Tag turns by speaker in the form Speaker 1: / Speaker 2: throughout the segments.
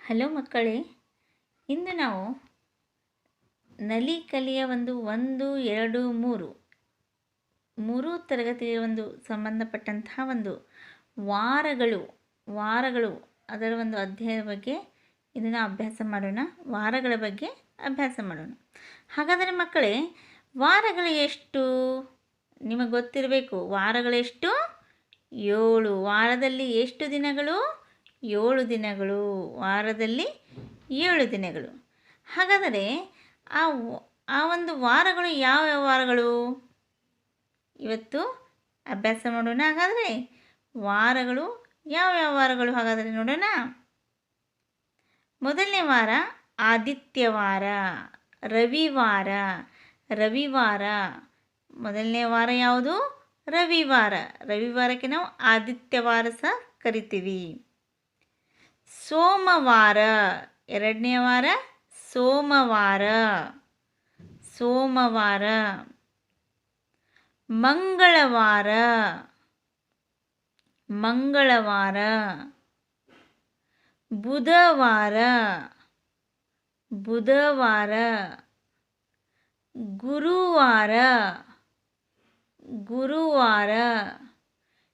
Speaker 1: Hello ಮಕ್ಕಳೇ ಇಂದು ನಾವು ನಲಿ ಕಲಿಯ ಒಂದು ಒಂದು ಎರಡು ಮೂರು ಮೂರು ತರಗತಿಗೆ ಒಂದು ಸಂಬಂಧಪಟ್ಟಂತಹ ಒಂದು ವಾರಗಳು ವಾರಗಳು. ಅದರ ಒಂದು ಅಧ್ಯಾಯದ ಬಗ್ಗೆ ಇದನ್ನು ಅಭ್ಯಾಸ ಮಾಡೋಣ, ವಾರಗಳ ಬಗ್ಗೆ ಅಭ್ಯಾಸ ಮಾಡೋಣ. ಹಾಗಾದರೆ ಮಕ್ಕಳೇ, ವಾರಗಳು ಎಷ್ಟು? ನಿಮಗೆ ಗೊತ್ತಿರಬೇಕು ವಾರಗಳೆಷ್ಟು ಏಳು. ವಾರದಲ್ಲಿ ಎಷ್ಟು ದಿನಗಳು? ಏಳು ದಿನಗಳು. ವಾರದಲ್ಲಿ ಏಳು ದಿನಗಳು. ಹಾಗಾದರೆ ಆ ಆ ಒಂದು ವಾರಗಳು ಯಾವ ವಾರಗಳು? ಇವತ್ತು ಅಭ್ಯಾಸ ಮಾಡೋಣ ಹಾಗಾದರೆ ವಾರಗಳು, ಯಾವ್ಯಾವ ಯಾವ ವಾರಗಳು ಹಾಗಾದರೆ ನೋಡೋಣ? ಮೊದಲನೇ ವಾರ ಆದಿತ್ಯವಾರ ರವಿವಾರ ರವಿವಾರ. ಮೊದಲನೇ ವಾರ ಯಾವುದು? ರವಿವಾರ. ರವಿವಾರಕ್ಕೆ ನಾವು ಆದಿತ್ಯವಾರ ಸಹ ಕರಿತೀವಿ. ಸೋಮವಾರ. ಎರಡನೇ ವಾರ ಸೋಮವಾರ. ಸೋಮವಾರ. ಮಂಗಳವಾರ. ಮಂಗಳವಾರ. ಬುಧವಾರ. ಬುಧವಾರ. ಗುರುವಾರ. ಗುರುವಾರ.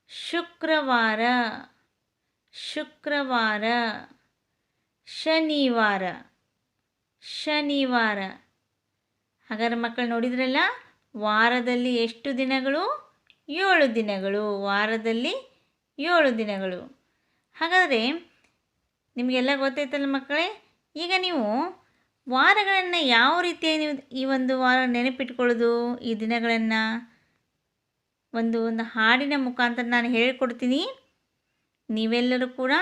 Speaker 1: ಶುಕ್ರವಾರ. ಶುಕ್ರವಾರ. ಶನಿವಾರ. ಶನಿವಾರ. ಹಾಗಾದ್ರೆ ಮಕ್ಕಳು ನೋಡಿದ್ರಲ್ಲ? ವಾರದಲ್ಲಿ ಎಷ್ಟು ದಿನಗಳು? ಏಳು ದಿನಗಳು. ವಾರದಲ್ಲಿ ಏಳು ದಿನಗಳು. ಹಾಗಾದರೆ ನಿಮಗೆಲ್ಲ ಗೊತ್ತಾಯ್ತಲ್ಲ ಮಕ್ಕಳೇ, ಈಗ ನೀವು ವಾರಗಳನ್ನು ಯಾವ ರೀತಿಯಾಗಿ ನೀವು ಈ ಒಂದು ವಾರ ನೆನಪಿಟ್ಕೊಳ್ಳೋದು, ಈ ದಿನಗಳನ್ನು? ಒಂದು ಒಂದು ಹಾಡಿನ ಮುಖಾಂತರ ನಾನು ಹೇಳಿಕೊಡ್ತೀನಿ. ನೀವೆಲ್ಲರೂ ಕೂಡ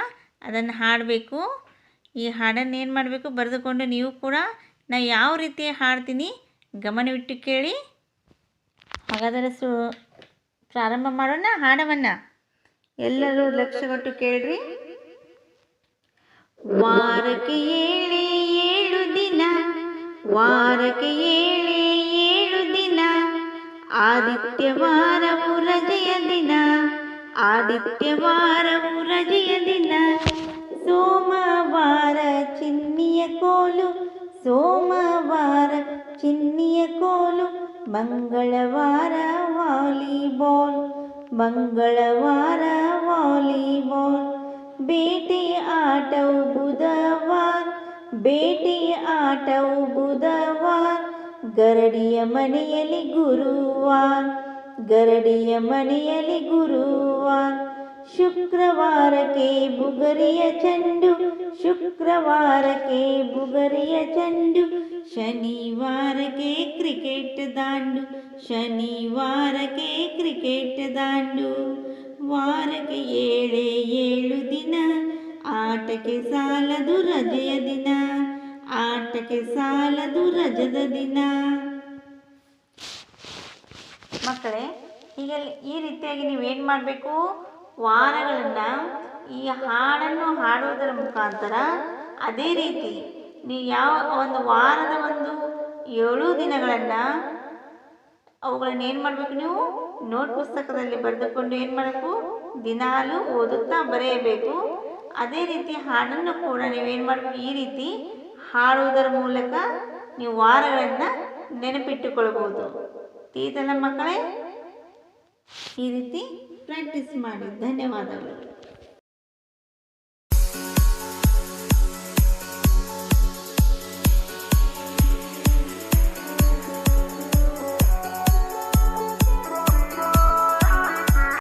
Speaker 1: ಅದನ್ನು ಹಾಡಬೇಕು. ಈ ಹಾಡನ್ನು ಏನು ಮಾಡಬೇಕು ಬರೆದುಕೊಂಡು ನೀವು ಕೂಡ ನಾನು ಯಾವ ರೀತಿ ಹಾಡ್ತೀನಿ? ಗಮನವಿಟ್ಟು ಕೇಳಿ. ಹಾಗಾದರೆ ಸು ಪ್ರಾರಂಭ ಮಾಡೋಣ, ಹಾಡವನ್ನು? ಎಲ್ಲರೂ ಲಕ್ಷ್ಯಗೊಟ್ಟು ಕೇಳ್ರಿ. ವಾರಕ್ಕೆ ಏಳೆ ಏಳು ದಿನ, ವಾರಕ್ಕೆ ಏಳೆ ಏಳು ದಿನ, ಆದಿತ್ಯವಾರವು ರಜೆಯ ದಿನ, ಆದಿತ್ಯವಾರವು ರಜೆಯ ದಿನ. ಸೋಮವಾರ ಚಿನ್ನಿಯ ಕೋಲು, ಸೋಮವಾರ ಚಿನ್ನಿಯ ಕೋಲು ಮಂಗಳವಾರ ವಾಲಿಬಾಲ್, ಮಂಗಳವಾರ ವಾಲಿಬಾಲ್. ಬೇಟೆಯ ಆಟವು ಬುಧವಾರ ಬೇಟೆಯ ಆಟವು ಬುಧವಾರ. ಗರಡಿಯ ಮನೆಯಲ್ಲಿ ಗುರುವಾರ, ಗರಡಿಯ ಮನೆಯಲ್ಲಿ ಗುರುವಾರ. ಶುಕ್ರವಾರಕ್ಕೆ ಬುಗರಿಯ ಚೆಂಡು, ಶುಕ್ರವಾರಕ್ಕೆ ಬುಗರಿಯ ಚೆಂಡು. ಶನಿವಾರಕ್ಕೆ ಕ್ರಿಕೆಟ್ ದಾಂಡು ಶನಿವಾರಕ್ಕೆ ಕ್ರಿಕೆಟ್ ದಾಂಡು. ವಾರಕ್ಕೆ ಏಳೇ ಏಳು ದಿನ, ಆಟಕ್ಕೆ ಸಾಲದು ರಜೆಯ ದಿನ, ಆಟಕ್ಕೆ ಸಾಲದು ರಜದ ದಿನ. ಮಕ್ಕಳೇ ಈಗ ಈ ರೀತಿಯಾಗಿ ನೀವೇನು ಮಾಡಬೇಕು? ವಾರಗಳನ್ನು ಈ ಹಾಡನ್ನು ಹಾಡುವುದರ ಮುಖಾಂತರ ಅದೇ ರೀತಿ ನೀವು ಯಾವ ಒಂದು ವಾರದ ಒಂದು ಏಳು ದಿನಗಳನ್ನು ಅವುಗಳನ್ನ ಏನು ಮಾಡಬೇಕು ನೀವು? ನೋಟ್ ಪುಸ್ತಕದಲ್ಲಿ ಬರೆದುಕೊಂಡು ಏನು ಮಾಡಬೇಕು? ದಿನಾಲು ಓದುತ್ತಾ ಬರೆಯಬೇಕು. ಅದೇ ರೀತಿ ಹಾಡನ್ನು ಕೂಡ ನೀವೇನು ಮಾಡಬೇಕು? ಈ ರೀತಿ ಹಾಡುವುದರ ಮೂಲಕ ನೀವು ವಾರಗಳನ್ನು ನೆನಪಿಟ್ಟುಕೊಳ್ಬೋದು ತಿಳಿತಲ್ಲ ಮಕ್ಕಳೇ, ಈ ರೀತಿ ಪ್ರಾಕ್ಟೀಸ್ ಮಾಡಿ. ಧನ್ಯವಾದಗಳು.